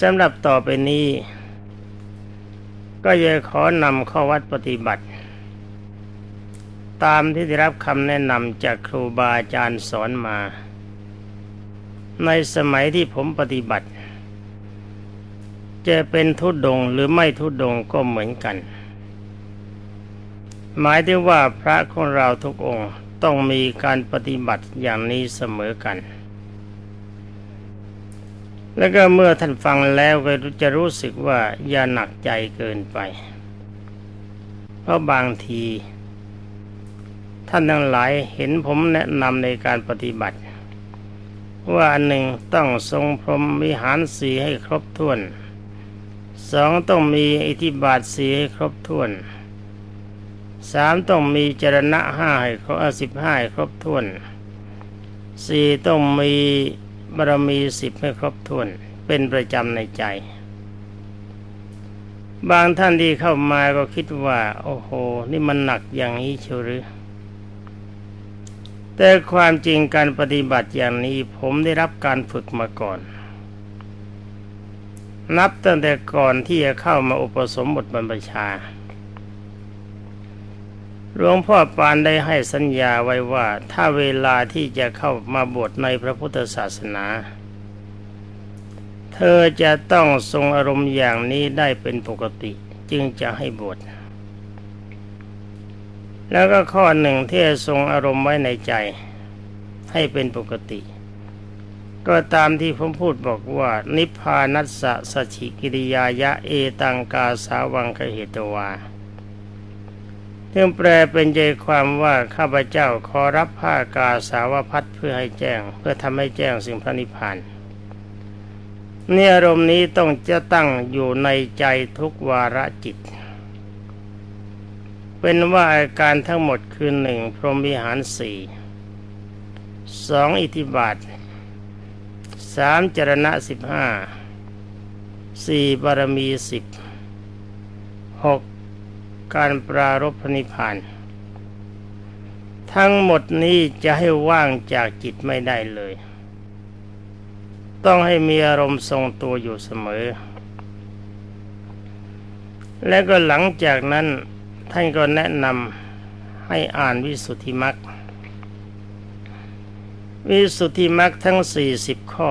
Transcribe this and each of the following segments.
สำหรับต่อไปนี้ ก็จะขอนำข้อวัดปฏิบัติ ตามที่ได้รับคำแนะนำจากครูบาอาจารย์สอนมา ในสมัยที่ผมปฏิบัติ จะเป็นทุดดงหรือไม่ทุดดงก็เหมือนกัน หมายถึงว่าพระของเราทุกองค์ต้องมีการปฏิบัติอย่างนี้เสมอกัน แล้วก็เมื่อท่านฟังแล้วก็จะรู้สึกว่าอย่าหนักใจเกินไป เพราะบางที ท่านทั้งหลายเห็นผมแนะนำในการปฏิบัติ ว่าอันหนึ่งต้องทรงพรหมวิหารสีให้ครบถ้วนสองต้องมีอิทธิบาทสีให้ครบถ้วนสามต้องมีจรณะห้าให้ครบสิบห้าครบถ้วนสี่ต้องมี บารมีสิบให้ครบถ้วนเป็นประจำในใจ บางท่านที่เข้ามาก็คิดว่า โอ้โห นี่มันหนักอย่างนี้เชียวหรือแต่ความจริงการปฏิบัติอย่างนี้ผมได้รับการฝึกมาก่อน นับตั้งแต่ก่อนที่จะเข้ามาอุปสมบทบรรพชา หลวงพ่อปานได้ให้สัญญาไว้ว่าถ้าเวลาที่จะเข้ามาบวชในพระพุทธศาสนา เธอจะต้องทรงอารมณ์อย่างนี้ได้เป็นปกติจึงจะให้บวชแล้วก็ข้อหนึ่งที่ทรงอารมณ์ไว้ในใจ ให้เป็นปกติ ก็ตามที่ผมพูดบอกว่า นิพพานัสสะสชิกิริยายะเอตังกาสาวังคเหตวา ซึ่งแปลเป็นใจความว่าข้าพเจ้าขอรับผ้ากาสาวพัดเพื่อให้แจ้ง เพื่อทำให้แจ้งสิ่งพระนิพพานนี่อารมณ์นี้ต้องจะตั้งอยู่ในใจทุกวาระจิต เป็นว่าอาการทั้งหมดคือหนึ่งพรหมวิหารสี่สองอิทธิบาทสามจรณะสิบห้าสี่บารมีสิบหก การปรารบพนิพาน ทั้งหมดนี้จะให้ว่างจากจิตไม่ได้เลย ต้องให้มีอารมณ์ทรงตัวอยู่เสมอ และก็หลังจากนั้นท่านก็แนะนำให้อ่านวิสุทธิมรรควิสุทธิมรรคทั้งสี่สิบข้อ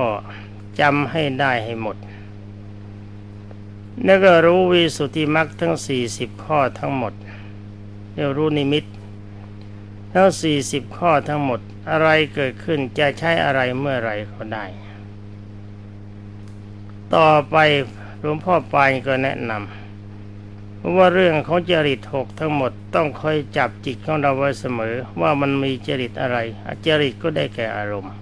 จำให้ได้ให้หมด แล้วก็รู้วิสุทธิมรรคทั้งสี่สิบข้อทั้งหมดเรียกรู้นิมิตทั้งสี่สิบข้อทั้งหมดอะไรเกิดขึ้นจะใช้อะไรเมื่อไรก็ได้ ต่อไปหลวงพ่อปายก็แนะนำว่าเรื่องของจริตหกทั้งหมดต้องคอยจับจิตของเราไว้เสมอ ว่ามันมีจริตอะไรจริตก็ได้แก่อารมณ์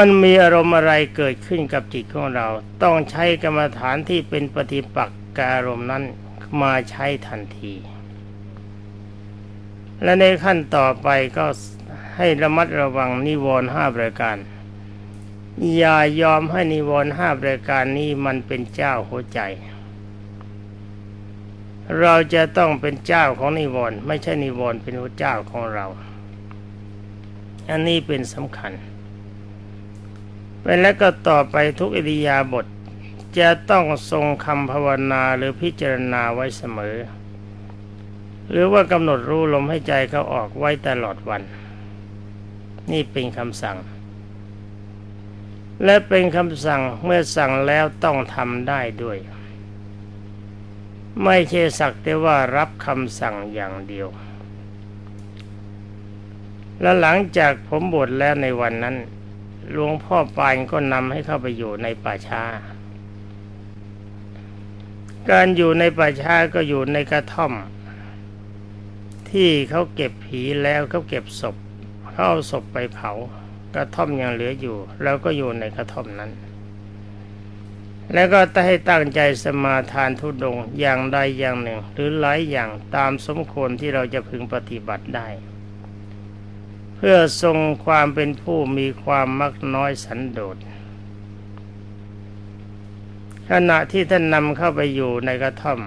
มันมีอารมณ์อะไรเกิดขึ้นกับจิตของเรา ต้องใช้กรรมฐานที่เป็นปฏิปักษ์กับอารมณ์นั้นมาใช้ทันที และในขั้นต่อไปก็ให้ระมัดระวังนิวรณ์ห้าประการ อย่ายอมให้นิวรณ์ห้าประการนี้มันเป็นเจ้าหัวใจ เราจะต้องเป็นเจ้าของนิวรณ์ไม่ใช่นิวรณ์เป็นหัวเจ้าของเรา อันนี้เป็นสำคัญ แล้วก็ต่อไปทุกอิริยาบถจะต้องทรงคำภาวนาหรือพิจารณาไว้เสมอ หรือว่ากำหนดรู้ลมให้ใจเขาออกไว้ตลอดวัน นี่เป็นคำสั่ง และเป็นคำสั่งเมื่อสั่งแล้วต้องทำได้ด้วย ไม่ใช่สักแต่ว่ารับคำสั่งอย่างเดียว และหลังจากผมบวชแล้วในวันนั้น หลวงพ่อปานก็นำให้เข้าไปอยู่ในป่าช้า การอยู่ในป่าช้าก็อยู่ในกระท่อม ที่เขาเก็บผีแล้วเขาเก็บศพเขาเอาศพไปเผากระท่อมยังเหลืออยู่เราก็อยู่ในกระท่อมนั้น แล้วก็ให้ตั้งใจสมาทานทุดงอย่างใดอย่างหนึ่ง หรือหลายอย่างตามสมควรที่เราจะพึงปฏิบัติได้ เพื่อทรงความเป็นผู้มีความมักน้อยสันโดษขณะที่ท่านนำเข้าไปอยู่ในกระท่อม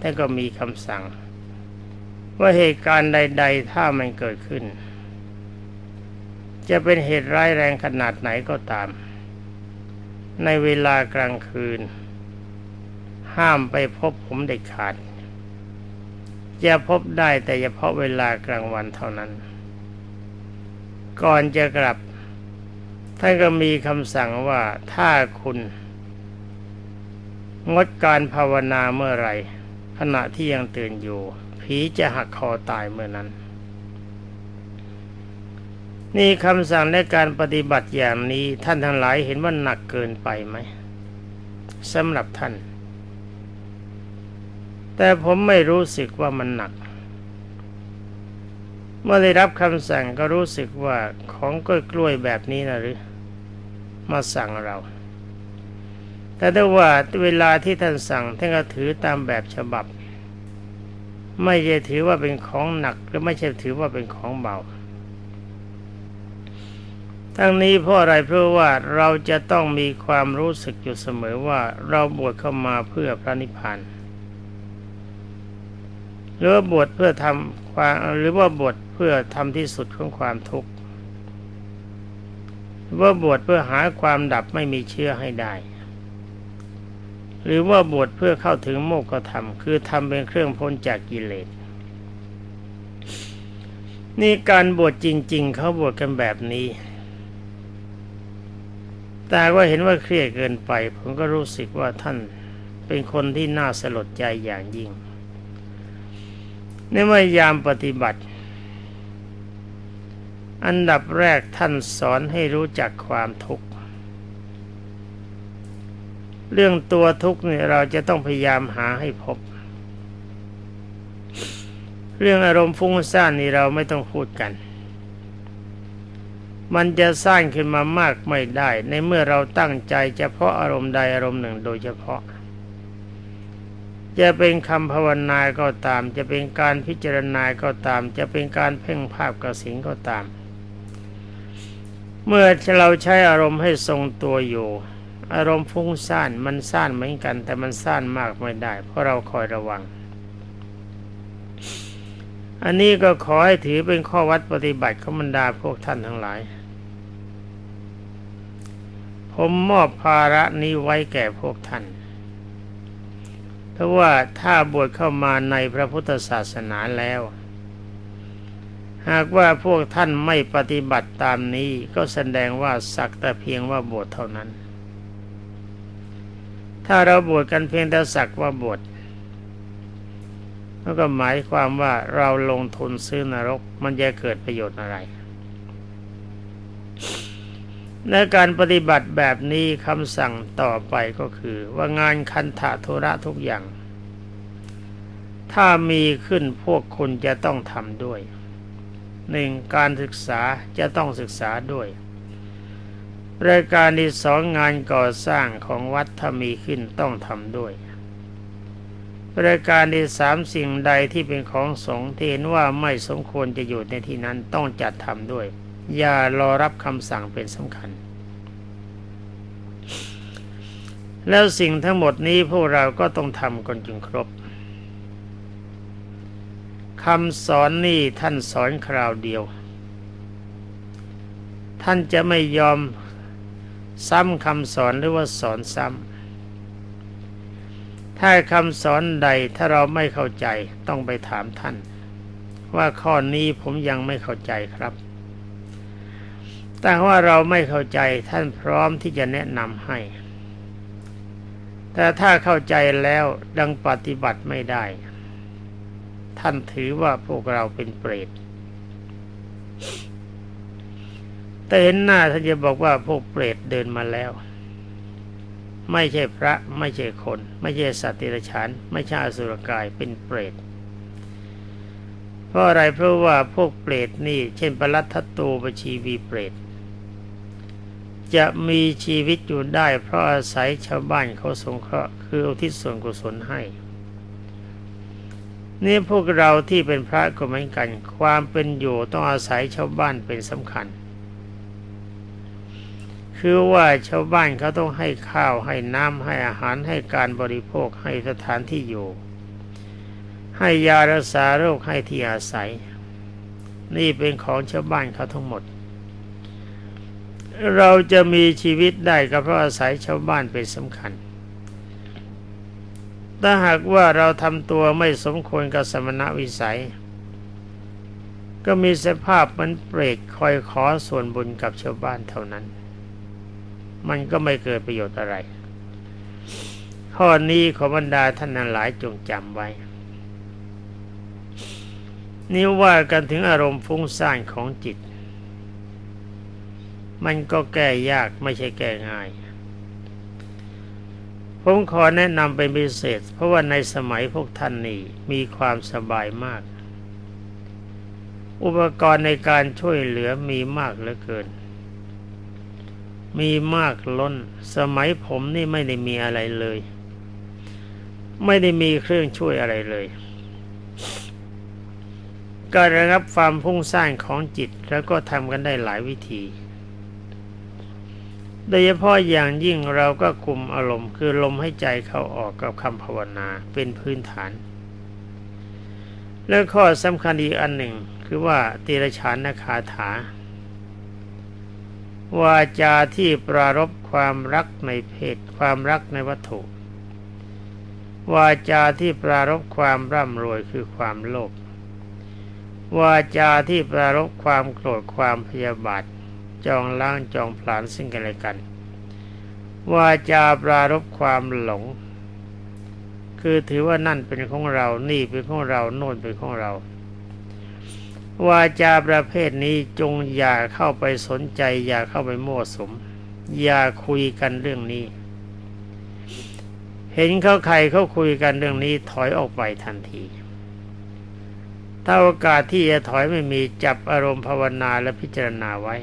ท่านก็มีคำสั่ง ว่าเหตุการณ์ใด ๆ ถ้ามันเกิดขึ้น จะเป็นเหตุร้ายแรงขนาดไหนก็ตาม ในเวลากลางคืน ห้ามไปพบผมเด็ดขาดจะพบได้แต่เฉพาะเวลากลางวันเท่านั้น ก่อนจะกลับ ท่านก็มีคำสั่งว่าถ้าคุณ งดการภาวนาเมื่อไรขณะที่ยังตื่นอยู่ ผีจะหักคอตายเมื่อนั้น นี่คำสั่งในการปฏิบัติอย่างนี้ท่านทั้งหลายเห็นว่าหนักเกินไปไหมสำหรับท่าน แต่ผมไม่รู้สึกว่ามันหนัก เมื่อได้รับคำสั่งก็รู้สึกว่าของกล้วยกล้วยแบบนี้นะหรือ มาสั่งเรา แต่ถ้าว่าเวลาที่ท่านสั่งท่านก็ถือตามแบบฉบับ ไม่ใช่ถือว่าเป็นของหนักหรือไม่ใช่ถือว่าเป็นของเบาทั้งนี้เพราะอะไรเพราะว่าเราจะต้องมีความรู้สึกอยู่เสมอว่าเราบวชเข้ามาเพื่อพระนิพพานหรือว่าบวชเพื่อทำความหรือว่าบวช เพื่อทำที่สุดของความทุกข์ว่าบวชเพื่อหาความดับไม่มีเชื่อให้ได้ หรือว่าบวชเพื่อเข้าถึงโมกขธรรมคือทำเป็นเครื่องพ้นจากกิเลสนี่การบวชจริง ๆ เขาบวชกันแบบนี้ แต่ว่าเห็นว่าเครียดเกินไป ผมก็รู้สึกว่าท่านเป็นคนที่น่าสลดใจอย่างยิ่งในเมื่อยามปฏิบัติ อันดับแรกท่านสอนให้รู้จักความทุกข์ เรื่องตัวทุกข์เนี่ยเราจะต้องพยายามหาให้พบ เรื่องอารมณ์ฟุ้งซ่านนี่เราไม่ต้องพูดกัน มันจะสร้างขึ้นมามากไม่ได้ ในเมื่อเราตั้งใจเฉพาะอารมณ์ใดอารมณ์หนึ่งโดยเฉพาะจะเป็นคำภาวนาก็ตาม จะเป็นการพิจารณาก็ตาม จะเป็นการเพ่งภาพกระสิงก็ตาม เมื่อเราใช้อารมณ์ให้ทรงตัวอยู่ อารมณ์ฟุ้งซ่านมันซ่านเหมือนกัน แต่มันซ่านมากไม่ได้ เพราะเราคอยระวัง อันนี้ก็ขอให้ถือเป็นข้อวัดปฏิบัติของบรรดาพวกท่านทั้งหลาย ผมมอบภาระนี้ไว้แก่พวกท่านเพราะว่าถ้าบวชเข้ามาในพระพุทธศาสนาแล้ว หากว่าพวกท่านไม่ปฏิบัติตามนี้ก็แสดงว่าสักแต่เพียงว่าบวชเท่านั้น ถ้าเราบวชกันเพียงแต่สักว่าบวชแล้วก็หมายความว่าเราลงทุนซื้อนรกมันจะเกิดประโยชน์อะไร ในการปฏิบัติแบบนี้คำสั่งต่อไปก็คือว่างานคันธะธุระทุกอย่าง ถ้ามีขึ้นพวกคุณจะต้องทำด้วย หนึ่งการศึกษาจะต้องศึกษาด้วยรายการที่สองงานก่อสร้างของวัดถ้ามีขึ้นต้องทำด้วยรายการที่สามสิ่งใดที่เป็นของสงฆ์ที่เห็นว่าไม่สมควรจะอยู่ในที่นั้นต้องจัดทำด้วย อย่ารอรับคำสั่งเป็นสำคัญ แล้วสิ่งทั้งหมดนี้พวกเราก็ต้องทำกันจนครบ คำสอนนี่ท่านสอนคราวเดียว ท่านจะไม่ยอมซ้ำคำสอนหรือว่าสอนซ้ำถ้าคำสอนใดถ้าเราไม่เข้าใจต้องไปถามท่าน ว่าข้อนี้ผมยังไม่เข้าใจครับ แต่ว่าเราไม่เข้าใจท่านพร้อมที่จะแนะนำให้ แต่ถ้าเข้าใจแล้วดังปฏิบัติไม่ได้ ท่านถือว่าพวกเราเป็นเปรตแต่เห็นหน้าท่านจะบอกว่าพวกเปรตเดินมาแล้ว ไม่ใช่พระไม่ใช่คน ไม่ใช่สัตว์ติรฉานไม่ใช่อสุรกายเป็นเปรตเพราะอะไรเพราะว่าพวกเปรตนี่ เช่นปรัตทัตตูปชีวีเปรตจะมีชีวิตอยู่ได้เพราะอาศัยชาวบ้านเขาสงเคราะห์คืออุทิศส่วนกุศลให้ นี่พวกเราที่เป็นพระก็เหมือนกัน ความเป็นอยู่ต้องอาศัยชาวบ้านเป็นสำคัญ คือว่าชาวบ้านเขาต้องให้ข้าวให้น้ำให้อาหารให้การบริโภคให้สถานที่อยู่ ให้ยารักษาโรคให้ที่อาศัย นี่เป็นของชาวบ้านเขาทั้งหมด เราจะมีชีวิตได้ก็เพราะอาศัยชาวบ้านเป็นสำคัญ ถ้าหากว่าเราทำตัวไม่สมควรกับสมณวิสัย ก็มีสภาพมันเปรตคอยขอส่วนบุญกับชาวบ้านเท่านั้น มันก็ไม่เกิดประโยชน์อะไร ข้อนี้ขอบรรดาท่านหลายจงจำไว้ นี่ว่ากันถึงอารมณ์ฟุ้งซ่านของจิต มันก็แก้ยากไม่ใช่แก้ง่าย ผมขอแนะนำเป็นพิเศษ เพราะว่าในสมัยพวกท่านนี่มีความสบายมาก อุปกรณ์ในการช่วยเหลือมีมากเหลือเกิน มีมากล้น สมัยผมนี่ไม่ได้มีอะไรเลย ไม่ได้มีเครื่องช่วยอะไรเลยการระงับความพุ่งสร้างของจิตแล้วก็ทำกันได้หลายวิธี โดยเฉพาะอย่างยิ่งเราก็คุมอารมณ์ คือลมให้ใจเข้าออกกับคำภาวนาเป็นพื้นฐาน และข้อสำคัญอีกอันหนึ่ง คือว่าตีรฉานนาคาถาวาจาที่ปรารบความรักในเพศความรักในวัตถุ วาจาที่ปรารบความร่ำรวยคือความโลภวาจาที่ปรารบความโกรธความพยาบาท จองล้างจองผลาญซึ่งกันและกันวาจาปรารบความหลง คือถือว่านั่นเป็นของเรา นี่เป็นของเรา โน่นเป็นของเรา วาจาประเภทนี้จงอย่าเข้าไปสนใจ อย่าเข้าไปมั่วสม อย่าคุยกันเรื่องนี้ เห็นเขาใครเขาคุยกันเรื่องนี้ถอยออกไปทันที ถ้าโอกาสที่จะถอยไม่มีจับอารมณ์ภาวนาและพิจารณาไว้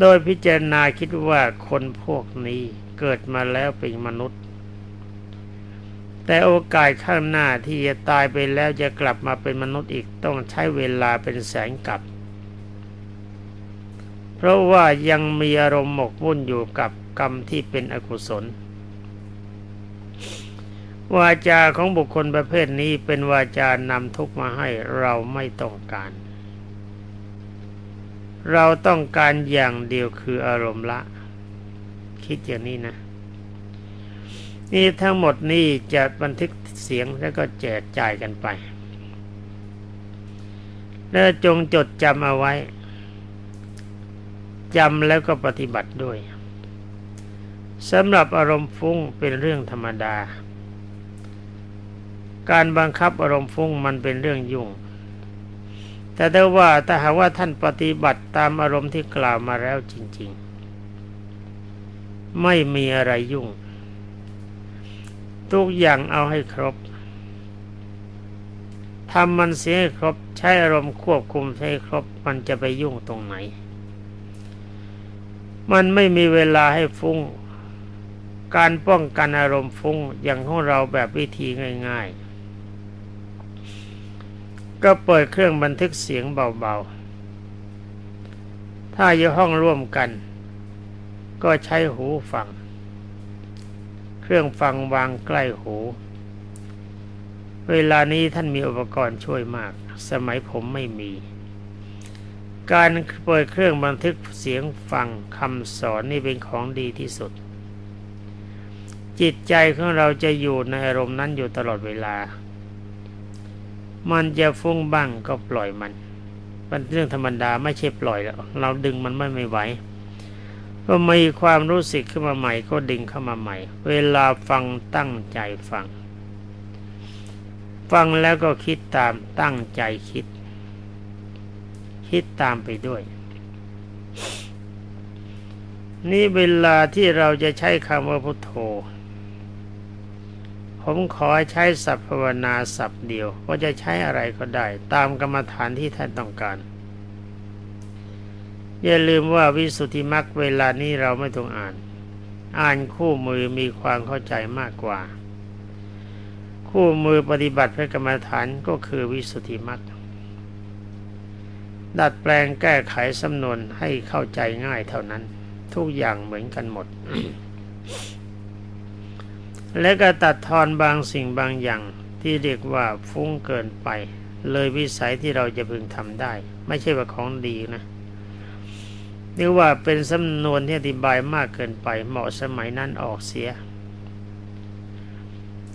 โดยพิจารณาคิดว่าคนพวกนี้เกิดมาแล้วเป็นมนุษย์ แต่โอกาสข้างหน้าที่จะตายไปแล้วจะกลับมาเป็นมนุษย์อีกต้องใช้เวลาเป็นแสนกับ เพราะว่ายังมีอารมณ์หมกมุ่นอยู่กับกรรมที่เป็นอกุศลวาจาของบุคคลประเภทนี้เป็นวาจานำทุกมาให้เราไม่ต้องการ เราต้องการอย่างเดียวคืออารมณ์ละ คิดอย่างนี้นะ นี่ทั้งหมดนี้จะบันทึกเสียงแล้วก็แจกจ่ายกันไป แล้วจงจดจำเอาไว้จำแล้วก็ปฏิบัติด้วยสำหรับอารมณ์ฟุ้งเป็นเรื่องธรรมดา การบังคับอารมณ์ฟุ้งมันเป็นเรื่องยุ่ง แต่ถ้าว่าถ้าหากว่าท่านปฏิบัติตามอารมณ์ที่กล่าวมาแล้วจริง ๆ ไม่มีอะไรยุ่ง ทุกอย่างเอาให้ครบทำมันเสียให้ครบ ใช้อารมณ์ควบคุมให้ครบ มันจะไปยุ่งตรงไหน มันไม่มีเวลาให้ฟุง้ง การป้องกันอารมณ์ฟุ้งอย่างของเราแบบวิธีง่าย ๆ ก็เปิดเครื่องบันทึกเสียงเบาๆ ถ้าอยู่ห้องร่วมกัน ก็ใช้หูฟัง เครื่องฟังวางใกล้หู เวลานี้ท่านมีอุปกรณ์ช่วยมาก สมัยผมไม่มี การเปิดเครื่องบันทึกเสียงฟังคำสอนนี่เป็นของดีที่สุด จิตใจของเราจะอยู่ในอารมณ์นั้นอยู่ตลอดเวลา มันจะฟุ้งบ้างก็ปล่อยมันเป็นเรื่องธรรมดาไม่ใช่ปล่อยแล้วเราดึงมันไม่ไม่ไหวก็มีความรู้สึกขึ้นมาใหม่ก็ดึงเข้ามาใหม่ เวลาฟังตั้งใจฟัง ฟังแล้วก็คิดตามตั้งใจคิด คิดตามไปด้วย นี่เวลาที่เราจะใช้คำว่าพุทโธ ผมขอใช้สัพภวนาสับเดียวว่าจะใช้อะไรก็ได้ ตามกรรมฐานที่ท่านต้องการ อย่าลืมว่าวิสุทธิมรรคเวลานี้เราไม่ต้องอ่าน อ่านคู่มือมีความเข้าใจมากกว่า คู่มือปฏิบัติพระกรรมฐานก็คือวิสุทธิมรรคดัดแปลงแก้ไขสำนวนให้เข้าใจง่ายเท่านั้น ทุกอย่างเหมือนกันหมด และก็ตัดทอนบางสิ่งบางอย่างที่เรียกว่าฟุ้งเกินไป เลยวิสัยที่เราจะพึงทำได้ ไม่ใช่ว่าของดีนะนึกว่าเป็นสำนวนที่อธิบายมากเกินไปเหมาะสมัยนั้นออกเสีย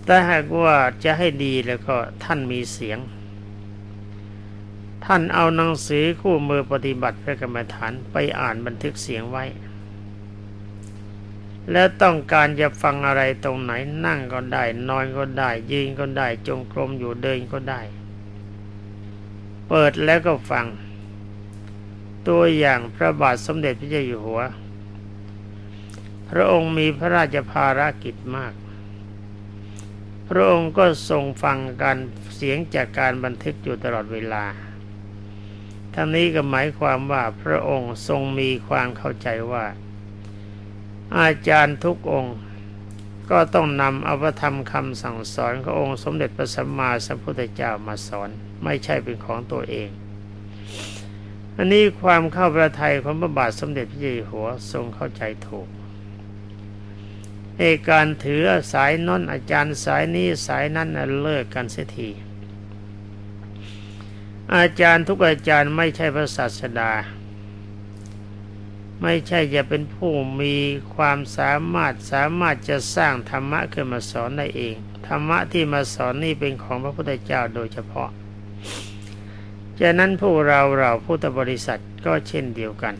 แต่หากว่าจะให้ดีแล้วก็ท่านมีเสียง ท่านเอาหนังสือคู่มือปฏิบัติพระกรรมฐานไปอ่านบันทึกเสียงไว้ แล้วต้องการจะฟังอะไรตรงไหนนั่งก็ได้ นอนก็ได้ ยืนก็ได้ จงกรมอยู่เดินก็ได้ เปิดแล้วก็ฟัง ตัวอย่างพระบาทสมเด็จพระเจ้าอยู่หัว พระองค์มีพระราชภารกิจมาก พระองค์ก็ทรงฟังการเสียงจากการบันทึกอยู่ตลอดเวลา ทั้งนี้ก็หมายความว่าพระองค์ทรงมีความเข้าใจว่า อาจารย์ทุกองค์ก็ต้องนำอภธรรมคำสั่งสอนขององค์สมเด็จพระสัมมาสัมพุทธเจ้ามาสอนไม่ใช่เป็นของตัวเอง อันนี้ความเข้าประทัยของพระบาทสมเด็จพระเจ้าอยู่หัวทรงเข้าใจถูกเอการถือสายน้นอาจารย์สายนี้สายนั้นเลิกกันเสียที อาจารย์ทุกอาจารย์ไม่ใช่พระศาสดา ไม่ใช่จะเป็นผู้มีความสามารถสามารถจะสร้างธรรมะขึ้นมาสอนได้เอง ธรรมะที่มาสอนนี่เป็นของพระพุทธเจ้าโดยเฉพาะฉะนั้นพวกเราเราพุทธบริษัทก็เช่นเดียวกัน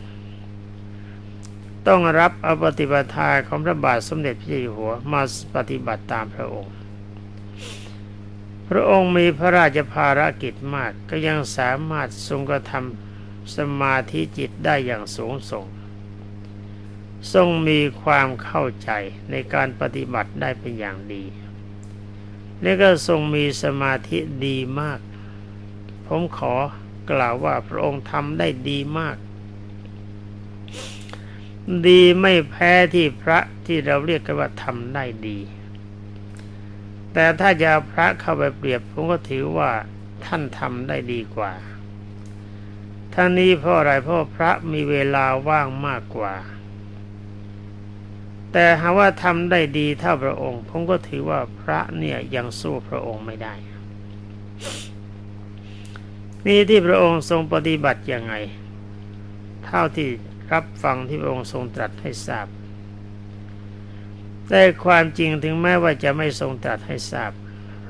ต้องรับอปฏิบัติของพระบาทสมเด็จพระเจ้าอยู่หัวมาปฏิบัติตามพระองค์ พระองค์มีพระราชภารกิจมากก็ยังสามารถทรงกระทำสมาธิจิตได้อย่างสูงส่ง ทรงมีความเข้าใจในการปฏิบัติได้เป็นอย่างดี และก็ทรงมีสมาธิดีมาก ผมขอกล่าวว่าพระองค์ทำได้ดีมาก ดีไม่แพ้ที่พระที่เราเรียกกันว่าทำได้ดี แต่ถ้าจะาพระเข้าไปเปรียบ ผมก็ถือว่าท่านทำได้ดีกว่าทั้งนี้เพราะอะไรเพราะพระมีเวลาว่างมากกว่า แต่หาว่าทำได้ดีเท่าพระองค์ ผมก็ถือว่าพระเนี่ยยังสู้พระองค์ไม่ได้ นี่ที่พระองค์ทรงปฏิบัติยังไง เท่าที่รับฟังที่พระองค์ทรงตรัสให้ทราบ แต่ความจริงถึงแม้ว่าจะไม่ทรงตรัสให้ทราบ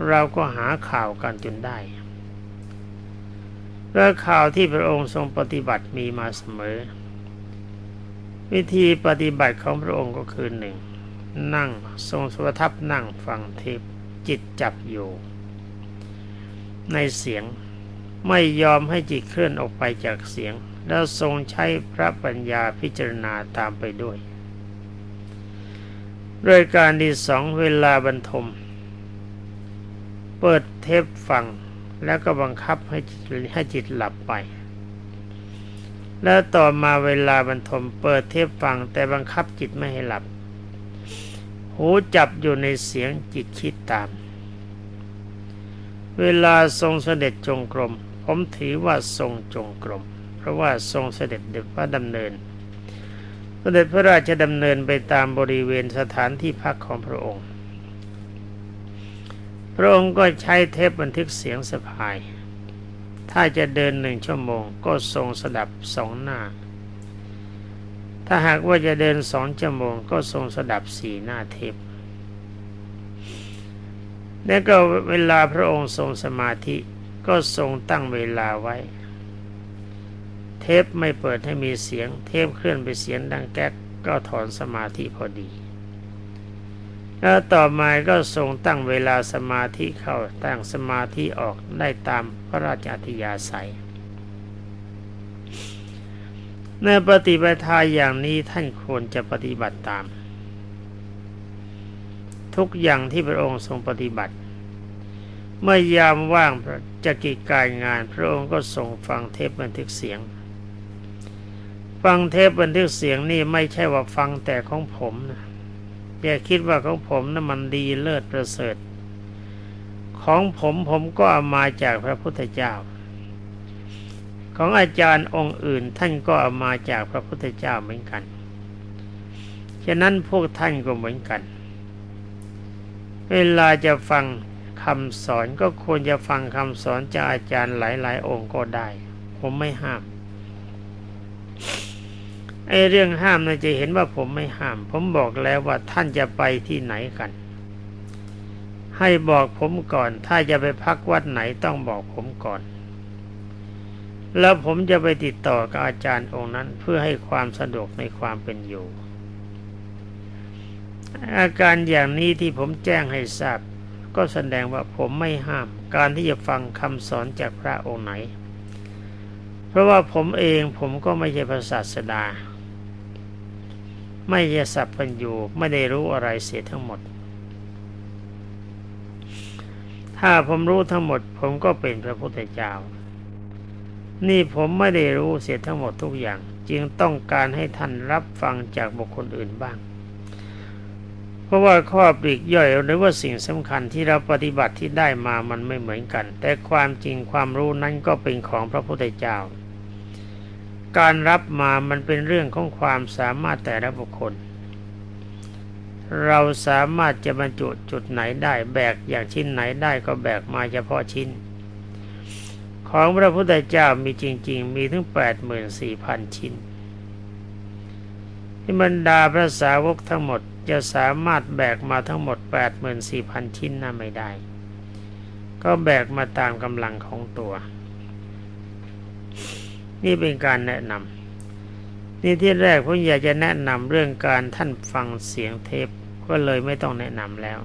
เราก็หาข่าวกันจนได้เรื่องข่าวที่พระองค์ทรงปฏิบัติมีมาเสมอ วิธีปฏิบัติของพระองค์ก็คือหนึ่งนั่งทรงสวทับนั่งฟังเทปจิตจับอยู่ ในเสียงไม่ยอมให้จิตเคลื่อนออกไปจากเสียง แล้วทรงใช้พระปัญญาพิจารณาตามไปด้วยโดยการที่สองเวลาบรรทม เปิดเทปฟังแล้วก็บังคับให้ให้จิตหลับไป แล้วต่อมาเวลาบรรทมเปิดเทปฟังแต่บังคับจิตไม่ให้หลับ หูจับอยู่ในเสียงจิตคิดตาม เวลาทรงเสด็จจงกรม ผมถือว่าทรงจงกรม เพราะว่าทรงเสด็จเด็จพระดำเนิน เสด็จพระราชดำเนินไปตามบริเวณสถานที่พักของพระองค์ พระองค์ก็ใช้เทปบันทึกเสียงสะพาย ถ้าจะเดินหนึ่งชั่วโมง ก็ทรงสดับสองหน้า ถ้าหากว่าจะเดินสองชั่วโมง ก็ทรงสดับสี่หน้าเทปแล้วก็เวลาพระองค์ทรงสมาธิก็ทรงตั้งเวลาไว้ เทปไม่เปิดให้มีเสียง เทปเคลื่อนไปเสียงดังแก๊กก็ถอนสมาธิพอดี แล้วต่อมาก็ทรงตั้งเวลาสมาธิเข้าตั้งสมาธิออกได้ตามพระราชาธิยาศัย ในปฏิบัติทาอย่างนี้ท่านควรจะปฏิบัติตาม ทุกอย่างที่พระองค์ทรงปฏิบัติ เมื่อยามว่างจะกิจการงาน พระองค์ก็ส่งฟังเทปบันทึกเสียง ฟังเทปบันทึกเสียงนี่ไม่ใช่ว่าฟังแต่ของผมนะ อย่าคิดว่าของผมนะั้นมันดีเลิศประเสริฐ ของผมผมก็เอามาจากพระพุทธเจ้า ของอาจารย์องค์อื่นท่านก็เอามาจากพระพุทธเจ้าเหมือนกัน ฉะนั้นพวกท่านก็เหมือนกัน เวลาจะฟังคำสอนก็ควรจะฟังคำสอนจากอาจารย์หลาย ๆ องค์ก็ได้ ผมไม่ห้าม ไอ้เรื่องห้ามนะจะเห็นว่าผมไม่ห้าม ผมบอกแล้วว่าท่านจะไปที่ไหนกัน ให้บอกผมก่อน ถ้าจะไปพักวัดไหนต้องบอกผมก่อน แล้วผมจะไปติดต่อกับอาจารย์องค์นั้น เพื่อให้ความสะดวกในความเป็นอยู่ อาการอย่างนี้ที่ผมแจ้งให้ทราบ ก็แสดงว่าผมไม่ห้าม การที่จะฟังคำสอนจากพระองค์ไหน เพราะว่าผมเองผมก็ไม่ใช่พระศาสดา ไม่ใช่สัพพัญญูไม่ได้รู้อะไรเสียทั้งหมด ถ้าผมรู้ทั้งหมด ผมก็เป็นพระพุทธเจ้า นี่ผมไม่ได้รู้เสียทั้งหมดทุกอย่าง จึงต้องการให้ท่านรับฟังจากบุคคลอื่นบ้าง เพราะว่าข้อปลีกย่อยหรือว่าสิ่งสำคัญที่เราปฏิบัติที่ได้มามันไม่เหมือนกัน แต่ความจริงความรู้นั้นก็เป็นของพระพุทธเจ้า การรับมามันเป็นเรื่องของความสามารถแต่ละบุคคล เราสามารถจะบรรจุจุดไหนได้แบกอย่างชิ้นไหนได้ก็แบกมาเฉพาะชิ้น ของพระพุทธเจ้ามีจริง ๆ มีถึงแปดหมื่นสี่พันชิ้นที่บรรดาพระสาวกทั้งหมดจะสามารถแบกมาทั้งหมดแปดหมื่นสี่พันชิ้นน่าไม่ได้ ก็แบกมาตามกำลังของตัว นี่เป็นการแนะนำนี่ที่แรกผมอยากจะแนะนำเรื่องการท่านฟังเสียงเทปก็เลยไม่ต้องแนะนำแล้ว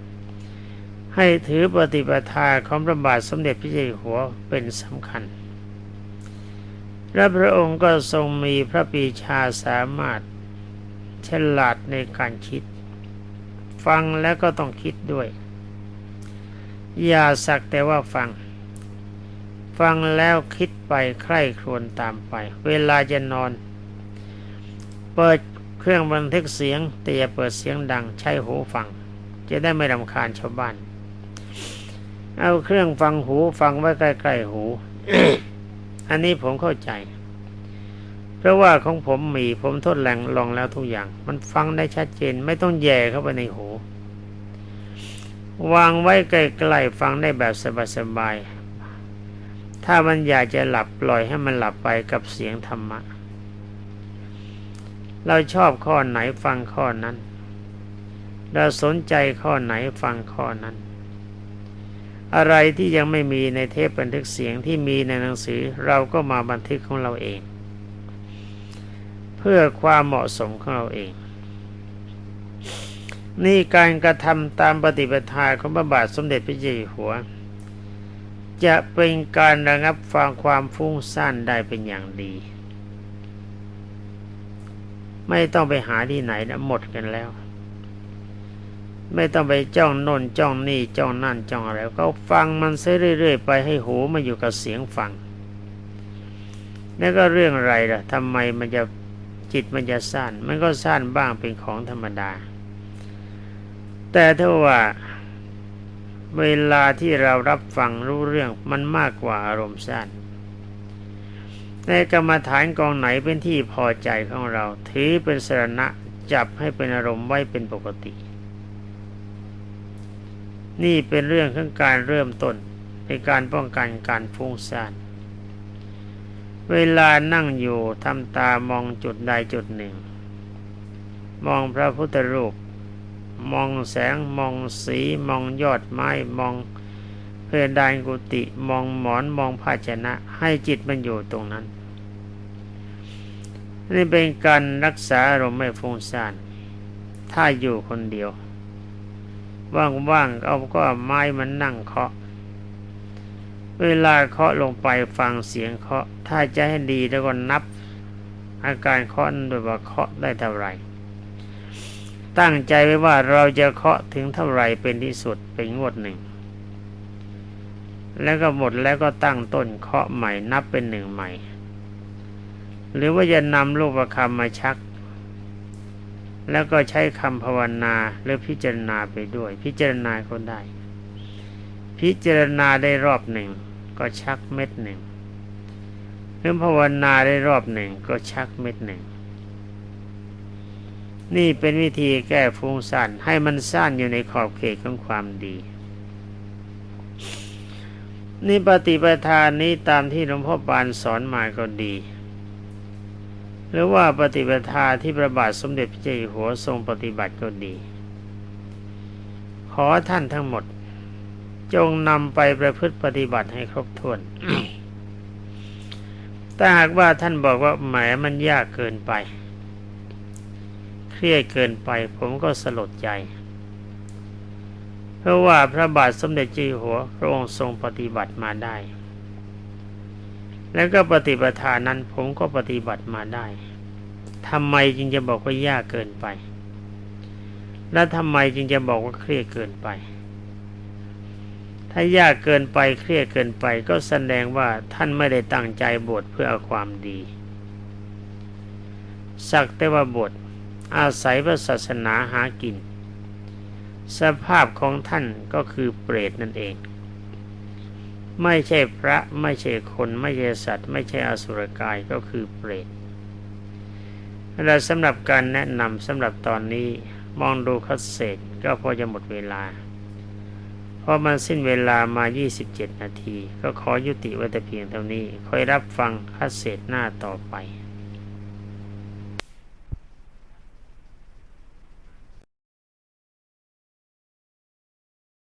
ให้ถือปฏิปทาของพระบาทสมเด็จพระเจ้าอยู่หัวเป็นสำคัญและพระองค์ก็ทรงมีพระปีชาสามารถฉลาดในการคิด ฟังแล้วก็ต้องคิดด้วย อย่าสักแต่ว่าฟัง ฟังแล้วคิดไปใคร่ครวญตามไป เวลาจะนอน เปิดเครื่องบันทึกเสียงแต่อย่าเปิดเสียงดังใช้หูฟัง จะได้ไม่รำคาญชาวบ้าน เอาเครื่องฟังหูฟังไว้ใกล้ๆหู อันนี้ผมเข้าใจ เพราะว่าของผมมีผมทดลองลองแล้วทุกอย่าง มันฟังได้ชัดเจนไม่ต้องแย่เข้าไปในหูวางไว้ใกล้ๆฟังได้แบบสบายๆ ถ้ามันอยากจะหลับปล่อยให้มันหลับไปกับเสียงธรรมะ เราชอบข้อไหนฟังข้อนั้น เราสนใจข้อไหนฟังข้อนั้น อะไรที่ยังไม่มีในเทปบันทึกเสียงที่มีในหนังสือเราก็มาบันทึกของเราเอง เพื่อความเหมาะสมของเราเองนี่การกระทำตามปฏิปทาของพระบาทสมเด็จพระเจ้าอยู่หัว จะเป็นการระงับฟังความฟุ้งซ่านได้เป็นอย่างดี ไม่ต้องไปหาที่ไหนนะหมดกันแล้ว ไม่ต้องไปจ้องโน่นจ้องนี่จ้องนั่นจ้องอะไรก็ฟังมันเเรื่อย ๆ ไปให้หูมาอยู่กับเสียงฟังแล้วก็เรื่องอะไรล่ะทำไมมันจะจิตมันจะสั้นมันก็สั้นบ้างเป็นของธรรมดา แต่ถ้าว่า เวลาที่เรารับฟังรู้เรื่องมันมากกว่าอารมณ์สั้นในกรรมฐานกองไหนเป็นที่พอใจของเรา ถือเป็นสรณะจับให้เป็นอารมณ์ไว้เป็นปกติ นี่เป็นเรื่องของการเริ่มต้นในการป้องกันการฟุ้งซ่านเวลานั่งอยู่ทำตามองจุดใดจุดหนึ่ง มองพระพุทธรูป มองแสงมองสีมองยอดไม้มองเพดานกุฏิมองหมอนมองภาชนะ ให้จิตมันอยู่ตรงนั้น นี่เป็นการรักษาอารมณ์ไม่ฟุ้งซ่านถ้าอยู่คนเดียว ว่างๆเอาก็ไม้มันนั่งเคาะ เวลาเคาะลงไปฟังเสียงเคาะ ถ้าจะให้ดีแล้วก็นับอาการเคาะโดยว่าเคาะได้เท่าไหร่ ตั้งใจไว้ว่าเราจะเคาะถึงเท่าไหร่เป็นที่สุดเป็นงวดหนึ่ง แล้วก็หมดแล้วก็ตั้งต้นเคาะใหม่นับเป็นหนึ่งใหม่ หรือว่าจะนำลูกประคำมาชัก แล้วก็ใช้คำภาวนาหรือพิจารณาไปด้วย พิจารณาก็ได้ พิจารณาได้รอบหนึ่ง ก็ชักเม็ดหนึ่งหรือภาวนาได้รอบหนึ่งก็ชักเม็ดหนึ่ง นี่เป็นวิธีแก้ฟุ้งซ่านให้มันซ่านอยู่ในขอบเขตของความดี นี่ปฏิปทานนี้ตามที่หลวงพ่อปานสอนมาก็ดี หรือว่าปฏิปทาที่พระบาทสมเด็จพระเจ้าอยู่หัวทรงปฏิบัติก็ดี ขอท่านทั้งหมด จงนำไปประพฤติปฏิบัติให้ครบถ้วนถ้าหากว่าท่านบอกว่าแหมมันยากเกินไป เครียดเกินไป ผมก็สลดใจ เพราะว่าพระบาทสมเด็จเจ้าหัวพระองค์ทรงปฏิบัติมาได้ แล้วก็ปฏิปทานั้นผมก็ปฏิบัติมาได้ทำไมจึงจะบอกว่ายากเกินไป และทำไมจึงจะบอกว่าเครียดเกินไป ถ้ายากเกินไปเครียดเกินไปก็แสดงว่าท่านไม่ได้ตั้งใจบวชเพื่อเอาความดี สักแต่ว่าบวช อาศัยพระศาสนาหากิน สภาพของท่านก็คือเปรตนั่นเอง ไม่ใช่พระไม่ใช่คนไม่ใช่สัตว์ ไม่ใช่อสุรกายก็คือเปรตและสำหรับการแนะนำสำหรับตอนนี้มองดูคัสเศษก็พอจะหมดเวลา เพราะมันสิ้นเวลามา 27 นาที ก็ขอยุติไว้แต่เพียงเท่านี้คอยรับฟังคัสเศษหน้าต่อไป